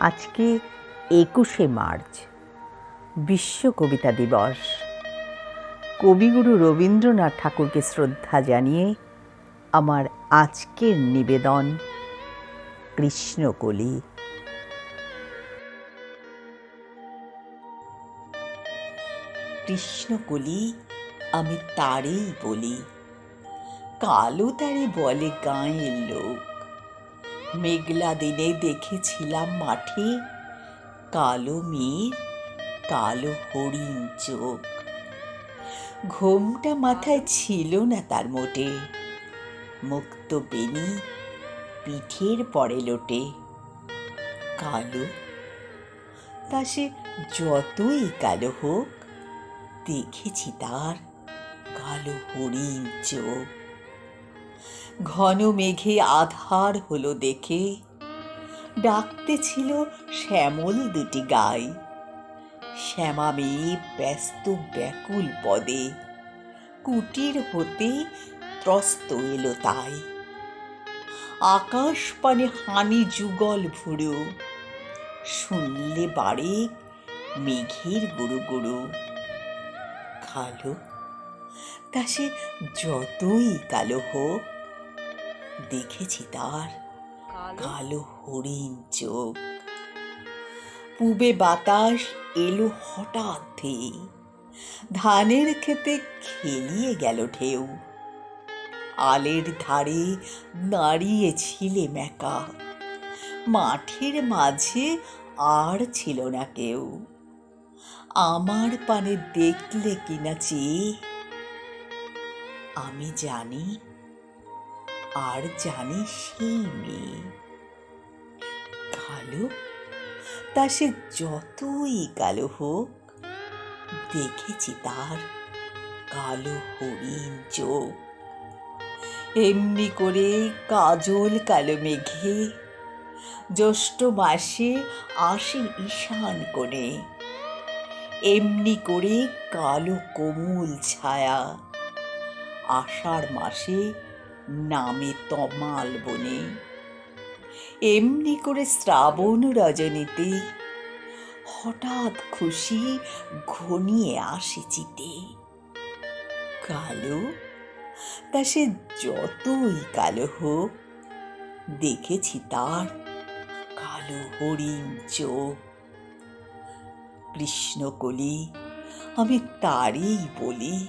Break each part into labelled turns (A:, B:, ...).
A: আজকে একুশে মার্চ, বিশ্ব কবিতা দিবস। কবিগুরু রবীন্দ্রনাথ ঠাকুরকে শ্রদ্ধা জানিয়ে আমার আজকের নিবেদন, কৃষ্ণকলি। কৃষ্ণকলি আমি তারেই বলি, কালো তারে বলে গাঁয়ের লোক। মেঘলা দিনে দেখেছিলাম মাঠে কালো মেয়ের কালো হরিণ চোখ। ঘোমটা মাথায় ছিল না তার মোটে। মুক্ত বেনি পিঠের পরে লোটে। কালো? তা সে যতই কালো হোক, দেখেছি তার কালো হরিণ চোখ। ঘন মেঘে আধার হলো দেখে। ডাকতে ছিল শ্যামল দুটি গাই। শ্যামা মেয়ে ব্যস্ত ব্যাকুল পদে। কুটির হতে ত্রস্ত এলো তাই। আকাশ পানে হানি যুগল ভুড়ো শুনলে বাড়ে মেঘের গুরু গুরু কালো? তা সে যতই কালো হোক দেখেছি তার কালো? হরিণ চোখ। পূবে বাতাস এলো হঠাৎ ধেয়ে ধানের খেতে খেলিয়ে গেল ঢেউ। আলের ধারে দাঁড়িয়ে ছিলে মেকা মাঠের মাঝে আর ছিল না কেউ। আমার পানে দেখলে কিনা চেয়ে। আমি জানি আর জানি সেই মেয়ে। কালো? তা সে যতই কালো হোক, দেখেছি তার কালো হরিণ চোখ। এমনি করে কাজল কালো মেঘে, জ্যৈষ্ঠ মাসে আসে ঈশান কোণে। এমনি করে কালো কোমল ছায়া, আষাঢ় মাসে নামে তমাল বনে। এমনি করে শ্রাবণ রজনীতে হঠাৎ খুশি ঘনিয়ে আসে চিতে। কালো? তা সে যতই কালো হোক, দেখেছি তার কালো হরিণ চোখ। কৃষ্ণকলি, আমি তারই বলি।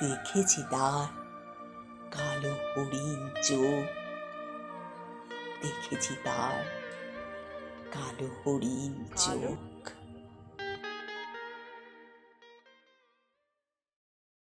A: দেখেছি তার কালো হরিণ চোখ। দেখেছি তার কালো হরিণ চোখ।